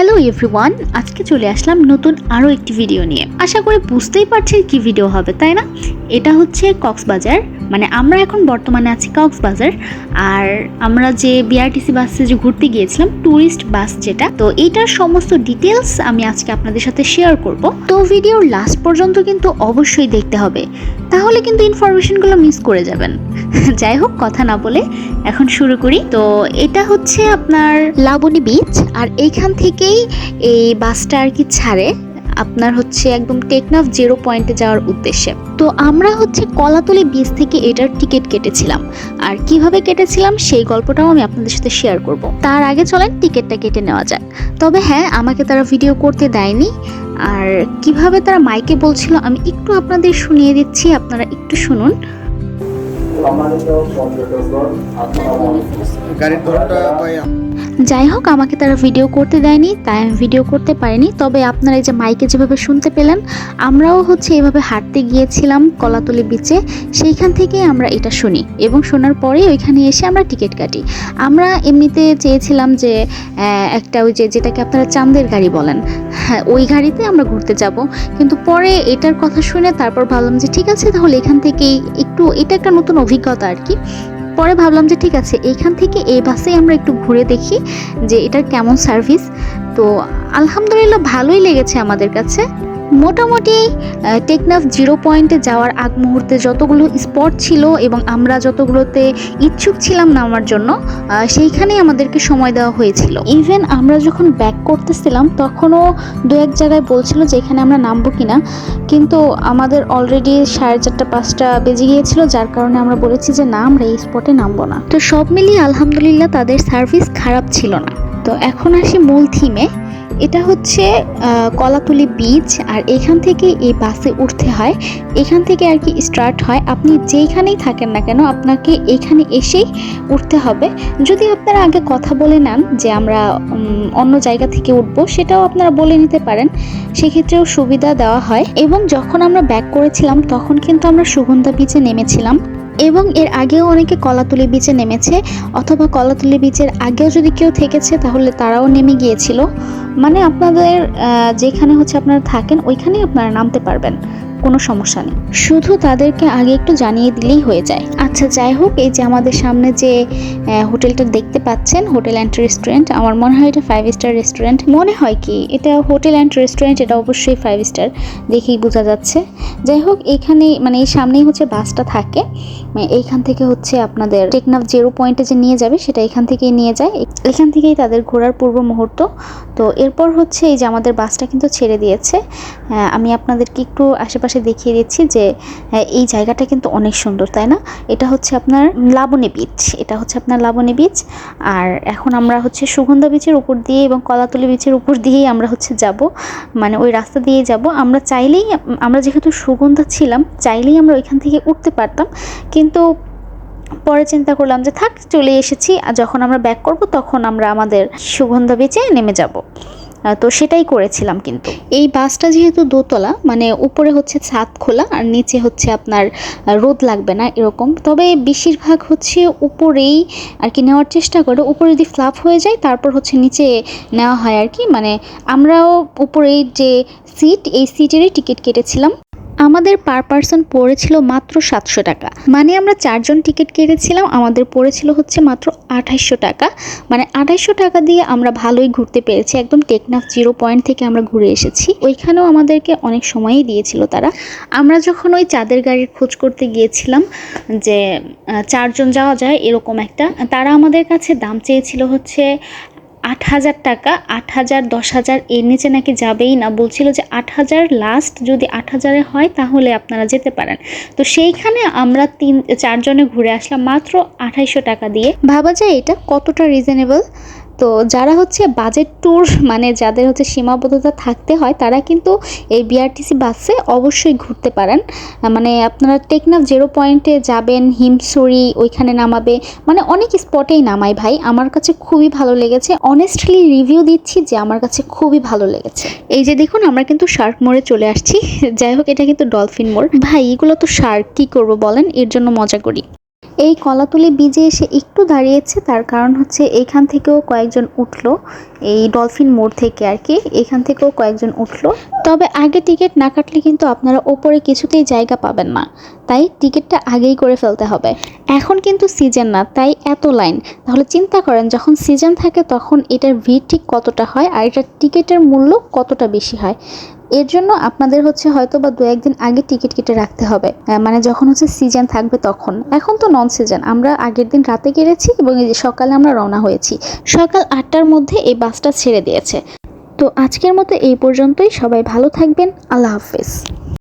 Hello everyone, আজকে চলে আসলাম নতুন আরও একটি ভিডিও নিয়ে। আশা করি বুঝতেই পারছেন কি ভিডিও হবে, তাই না? এটা হচ্ছে কক্সবাজার মানে আমরা এখন বর্তমানে আছি কক্সবাজার, আর আমরা যে বিআরটিসি বাসে যে ঘুরতে গিয়েছিলাম ট্যুরিস্ট বাস যেটা, তো এইটার সমস্ত ডিটেলস আমি আজকে আপনাদের সাথে শেয়ার করব। তো ভিডিওর লাস্ট পর্যন্ত কিন্তু অবশ্যই দেখতে হবে। তাহলে কিন্তু ইনফরমেশনগুলো মিস করে যাবেন। যাই হোক, কথা না বলে এখন শুরু করি। তো এটা হচ্ছে আপনার লাবণী বিচ আর এইখান থেকেই এই বাসটা আর কি ছাড়ে। আপনার হচ্ছে একদম টেকনাফ জিরো পয়েন্টে যাওয়ার উদ্দেশ্যে। তো আমরা হচ্ছে কলাতলি বিচ থেকে এটার টিকিট কেটেছিলাম। আর কীভাবে কেটেছিলাম সেই গল্পটাও আমি আপনাদের সাথে শেয়ার করব। তার আগে চলেন টিকিটটা কেটে নেওয়া যাক। তবে হ্যাঁ আমাকে তারা ভিডিও করতে দেয়নি। আর কীভাবে তারা মাইকে বলছিল আমি একটু আপনাদের শুনিয়ে দিচ্ছি আপনারা একটু শুনুন। গাড়ির ধরনটা ভাই যাই হোক আমাকে তারা ভিডিও করতে দেয়নি, তাই আমি ভিডিও করতে পারিনি। তবে আপনারা এই যে মাইকে যেভাবে শুনতে পেলেন, আমরাও হচ্ছে এভাবে হাঁটতে গিয়েছিলাম কলাতলি বিচে সেইখান থেকে আমরা এটা শুনি এবং শোনার পরে ওইখানে এসে আমরা টিকিট কাটি। আমরা এমনিতে চেয়েছিলাম যে একটা ওই যে যেটাকে আপনারা চাঁদের গাড়ি বলেন হ্যাঁ ওই গাড়িতে আমরা ঘুরতে যাব। কিন্তু পরে এটার কথা শুনে তারপর ভাবলাম যে ঠিক আছে, তাহলে এখান থেকেই একটু, এটা একটা নতুন অভিজ্ঞতা আর কি। পরে ভাবলাম যে ঠিক আছে, এইখান থেকে এই বাসে আমরা একটু ঘুরে দেখি যে এটার কেমন সার্ভিস। তো আলহামদুলিল্লাহ ভালোই লেগেছে আমাদের কাছে। মোটামুটি টেকনাফ জিরো পয়েন্টে যাওয়ার আগ মুহূর্তে যতগুলো স্পট ছিল এবং আমরা যতগুলোতে ইচ্ছুক ছিলাম নামার জন্য আহ, সেইখানেই আমাদেরকে সময় দেওয়া হয়েছিল। ইভেন আমরা যখন ব্যাক করতেছিলাম তখনও দু এক জায়গায় বলছিল যে এখানে আমরা নামবো কিনা। কিন্তু আমাদের অলরেডি সাড়ে চারটা পাঁচটা বেজে গিয়েছিল যার কারণে আমরা বলেছি যে না আমরা এই স্পটে নামবো না। তো সব মিলিয়ে আলহামদুলিল্লাহ তাদের সার্ভিস খারাপ ছিল না। তো এখন আসি মূল থিমে এটা হচ্ছে কলাতলি বিচ আর এখান থেকে এই বাসে উঠতে হয়। এখান থেকে আর কি স্টার্ট হয়। আপনি যেইখানেই থাকেন না কেন, আপনাকে এখানে এসেই উঠতে হবে। যদি আপনারা আগে কথা বলে নেন যে আমরা অন্য জায়গা থেকে উঠবো, সেটাও আপনারা বলে নিতে পারেন। সেক্ষেত্রেও সুবিধা দেওয়া হয়। এবং যখন আমরা ব্যাক করেছিলাম, তখন কিন্তু আমরা সুগন্ধা বিচে নেমেছিলাম। এবং এর আগেও অনেকে কলাতুলি বিচে নেমেছে, অথবা কলাতুলি বিচের আগেও যদি কেউ থেকেছে, তাহলে তারাও নেমে গিয়েছিল। মানে আপনাদের যেখানে হচ্ছে আপনারা থাকেন, ওইখানেই আপনারা নামতে পারবেন। কোনো সমস্যা নেই। শুধু তাদেরকে আগে একটু জানিয়ে দিলেই হয়ে যায়। আচ্ছা যাই হোক, এই যে আমাদের সামনে যে হোটেলটা দেখতে পাচ্ছেন, হোটেল অ্যান্ড রেস্টুরেন্ট, আমার মনে হয় এটা ফাইভ স্টার রেস্টুরেন্ট মনে হয় কি, এটা হোটেল অ্যান্ড রেস্টুরেন্ট, এটা অবশ্যই ফাইভ স্টার দেখেই বোঝা যাচ্ছে। যাই হোক, এখানে মানে এই সামনেই হচ্ছে বাসটা থাকে। মানে এইখান থেকে হচ্ছে আপনাদের টেকনাফ জিরো পয়েন্টে যে নিয়ে যাবে, সেটা এখান থেকেই নিয়ে যায়। এখান থেকেই তাদের ঘোরার পূর্ব মুহূর্ত। তো এরপর হচ্ছে এই যে আমাদের বাসটা কিন্তু ছেড়ে দিয়েছে। আমি আপনাদেরকে একটু আশেপাশে দেখিয়ে দিচ্ছি যে এই জায়গাটা কিন্তু অনেক সুন্দর, তাই না? এটা হচ্ছে আপনার লাবণী বিচ, এটা হচ্ছে আপনার লাবণী বিচ। আর এখন আমরা হচ্ছে সুগন্ধা বিচের উপর দিয়ে এবং কলাতলি বিচের উপর দিয়েই আমরা হচ্ছে যাব। মানে ওই রাস্তা দিয়ে যাব। আমরা চাইলেই, আমরা যেহেতু সুগন্ধা ছিলাম, চাইলেই আমরা ওইখান থেকে উঠতে পারতাম। কিন্তু পরে চিন্তা করলাম যে, থাক, চলে এসেছি। আর যখন আমরা ব্যাক করব, তখন আমরা আমাদের সুগন্ধা বেচে নেমে যাব। তো সেটাই করেছিলাম কিন্তু। এই বাসটা যেহেতু দোতলা মানে উপরে হচ্ছে ছাদ খোলা আর নিচে হচ্ছে আপনার রোদ লাগবে না এরকম। তবে বেশিরভাগ হচ্ছে উপরেই আর কি নেওয়ার চেষ্টা করে। উপরে যদি ফ্লাপ হয়ে যায়, তারপর হচ্ছে নিচে নেওয়া হয় আর কি। মানে আমরাও উপরে যে সিট, এই সিটেরই টিকিট কেটেছিলাম। আমাদের পার পার্সন পড়েছিল মাত্র সাতশো টাকা। মানে আমরা চারজন টিকিট কেটেছিলাম, আমাদের পড়েছিল হচ্ছে মাত্র আঠাইশশো টাকা। মানে আঠাইশশো টাকা দিয়ে আমরা ভালোই ঘুরতে পেরেছি, একদম টেকনাফ জিরো পয়েন্ট থেকে আমরা ঘুরে এসেছি। ওইখানেও আমাদেরকে অনেক সময়ই দিয়েছিল তারা। আমরা যখন ওই চাঁদের গাড়ির খোঁজ করতে গিয়েছিলাম যে চারজন যাওয়া যায় এরকম একটা, তারা আমাদের কাছে দাম চেয়েছিল হচ্ছে আট হাজার টাকা, আট হাজার, দশ হাজার, এর নিচে নাকি যাবেই না। বলছিল যে আট হাজার লাস্ট যদি আট হাজারে হয় তাহলে আপনারা যেতে পারেন। তো সেইখানে আমরা তিন, চারজনে ঘুরে আসলাম মাত্র আঠাইশো টাকা দিয়ে। ভাবা যায় এটা কতটা রিজনেবল তো যারা হচ্ছে বাজেট ট্যুর মানে যাদের হচ্ছে সীমাবদ্ধতা থাকতে হয়, তারা কিন্তু এই বিআরটিসি বাসে অবশ্যই ঘুরতে পারেন। মানে আপনারা টেকনাফ জিরো পয়েন্টে যাবেন হিমসরি ওইখানে নামাবে। মানে অনেক স্পটেই নামায় ভাই। আমার কাছে খুবই ভালো লেগেছে। অনেস্টলি রিভিউ দিচ্ছি যে আমার কাছে খুবই ভালো লেগেছে। এই যে দেখুন, আমরা কিন্তু শার্ক মোড়ে চলে আসছি। যাই হোক, এটা কিন্তু ডলফিন মোড়। ভাই, এগুলো তো শার্ক কি করব বলেন? এর জন্য মজা করি। এই কলাতলি বীজে এসে একটু দাঁড়িয়েছে, তার কারণ হচ্ছে এইখান থেকেও কয়েকজন উঠল, এই ডলফিন মোড় থেকে আর কি, এখান থেকেও কয়েকজন উঠল। তবে আগে টিকিট না কাটলে কিন্তু আপনারা ওপরে কিছুতেই জায়গা পাবেন না, তাই টিকিটটা আগেই করে ফেলতে হবে। এখন কিন্তু সিজন না, তাই এত লাইন তাহলে চিন্তা করেন, যখন সিজন থাকে তখন এটার ভিড় ঠিক কতটা হয়, আর এটার টিকিটের মূল্য কতটা বেশি হয়? এর জন্য আপনাদের হচ্ছে হয়তো বা দু একদিন আগে টিকিট কেটে রাখতে হবে। মানে যখন হচ্ছে সিজন থাকবে তখন। এখন তো নন সিজন আমরা আগের দিন রাতে কেটেছি এবং সকালে আমরা রওনা হয়েছি। সকাল আটটার মধ্যে এই বাসটা ছেড়ে দিয়েছে। তো আজকের মতো এই পর্যন্তই। সবাই ভালো থাকবেন। আল্লাহ হাফেজ।